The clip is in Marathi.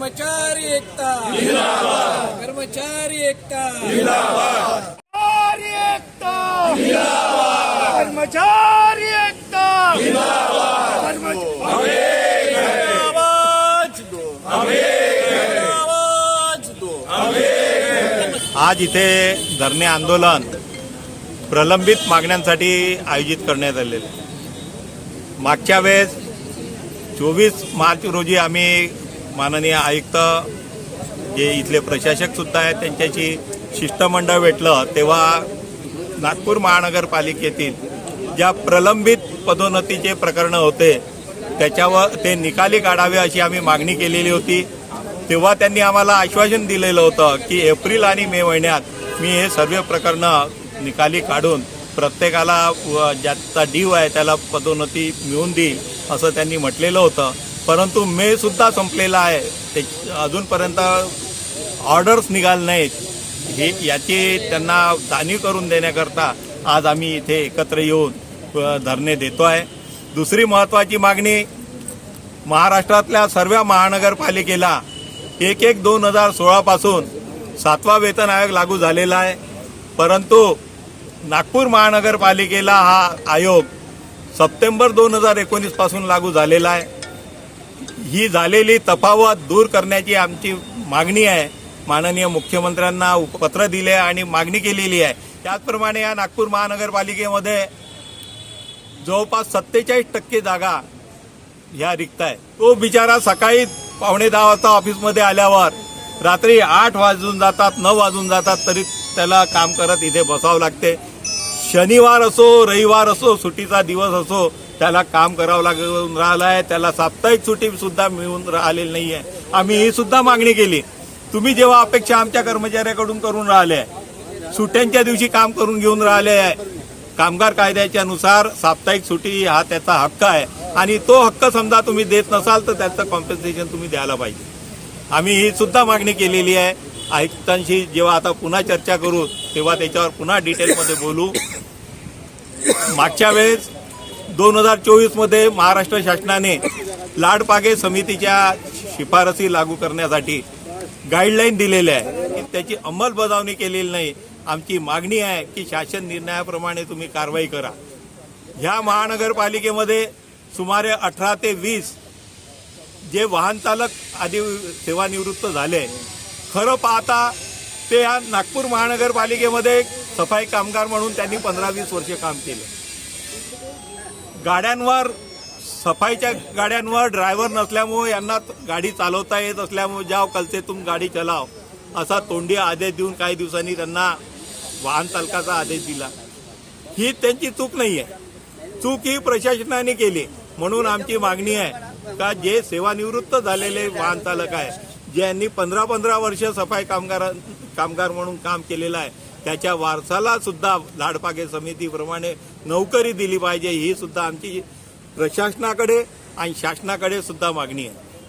कर्मचारी एकता। कर्मचारी एकता। कर्मचारी एकता। कर्मचारी एकता। आवाज दो आवाज दो आज इथे धरणे आंदोलन प्रलंबित मागण्यांसाठी आयोजित करण्यात आलेले. मागच्या वेळेस चोवीस मार्च रोजी आम्ही माननीय आयुक्त जे इथले प्रशासक सुद्धा आहेत त्यांच्याशी शिष्टमंडळ भेटलं तेव्हा नागपूर महानगरपालिकेतील ज्या प्रलंबित पदोन्नतीचे प्रकरणं होते त्याच्यावर ते निकाली काढावे अशी आम्ही मागणी केलेली होती. तेव्हा त्यांनी आम्हाला आश्वासन दिलेलं होतं की एप्रिल आणि मे महिन्यात मी हे सर्व प्रकरणं निकाली काढून प्रत्येकाला व ज्याचा डीव आहे त्याला पदोन्नती मिळवून देईल असं त्यांनी म्हटलेलं होतं. परंतु मे सुद्धा संपलेला आहे. ते अजूनपर्यंत ऑर्डर्स निघाल नाहीत. हे याची त्यांना जाणीव करून देण्याकरता आज आम्ही इथे एकत्र येऊन धरणे देतो आहे. दुसरी महत्त्वाची मागणी महाराष्ट्रातल्या सर्व महानगरपालिकेला एक एक दोन हजार सोळापासून सातवा वेतन आयोग लागू झालेला आहे. परंतु नागपूर महानगरपालिकेला हा आयोग सप्टेंबर दोन हजार एकोणीसपासून लागू झालेला आहे. ही झालेली तफावत दूर करण्याची आमची मागणी आहे. माननीय मुख्यमंत्र्यांना पत्र दिले आणि मागणी केलेली आहे. त्याचप्रमाणे या नागपूर महानगरपालिकेमध्ये जवळपास सत्तेचाळीस टक्के जागा ह्या रिक्त आहे तो बिचारा सकाळी पावणे दहा वाजता ऑफिसमध्ये आल्यावर रात्री आठ वाजून जातात नऊ वाजून जातात तरी त्याला काम करत इथे बसावं लागते. शनिवार असो रविवार असो सुट्टीचा दिवस असो त्याला काम करावं लागून राहिलं आहे त्याला साप्ताहिक सुट्टी सुद्धा मिळून राहिलेली नाही आहे आम्ही ही सुद्धा मागणी केली. तुम्ही जेव्हा अपेक्षा आमच्या कर्मचाऱ्याकडून करून राहिले सुट्ट्यांच्या दिवशी काम करून घेऊन राहिले आहे कामगार कायद्याच्या नुसार साप्ताहिक सुट्टी हा त्याचा हक्क आहे. आणि तो हक्क समजा तुम्ही देत नसाल तर त्याचं कॉम्पन्सेशन तुम्ही द्यायला पाहिजे. आम्ही ही सुद्धा मागणी केलेली आहे. आयुक्तांशी जेव्हा आता पुन्हा चर्चा करू तेव्हा त्याच्यावर पुन्हा डिटेलमध्ये बोलू. मागच्या वेळेस दोन हजार चोवीसमध्ये महाराष्ट्र शासनाने लाडपागे समितीच्या शिफारसी लागू करण्यासाठी गाईडलाईन दिलेल्या आहे की त्याची अंमलबजावणी केलेली नाही. आमची मागणी आहे की शासन निर्णयाप्रमाणे तुम्ही कारवाई करा. ह्या महानगरपालिकेमध्ये सुमारे अठरा ते वीस जे वाहन चालक आधी सेवानिवृत्त झाले. खरं पाहता ते या नागपूर महानगरपालिकेमध्ये सफाई कामगार म्हणून त्यांनी पंधरा वीस वर्षे काम केले. गाड्यांवर सफाईच्या गाड्यांवर ड्रायव्हर नसल्यामुळे यांना गाडी चालवता येत असल्यामुळे जाव कलते तुम गाडी चलाव असा तोंडी आदेश देऊन काही दिवसांनी त्यांना वाहन चालकाचा आदेश दिला. ही त्यांची चूक नाही आहे चूक ही प्रशासनाने केली. म्हणून आमची मागणी आहे का जे सेवानिवृत्त झालेले वाहन चालक आहे ज्यांनी पंधरा पंधरा वर्ष सफाई कामगार कामगार म्हणून काम केलेलं आहे त्याच्या वारसाला सुद्धा लाडपागे समितीप्रमाणे नोकरी दिली पाहिजे ही सुद्धा आमची प्रशासनाकडे आणि शासनाकडे सुद्धा मागणी आहे.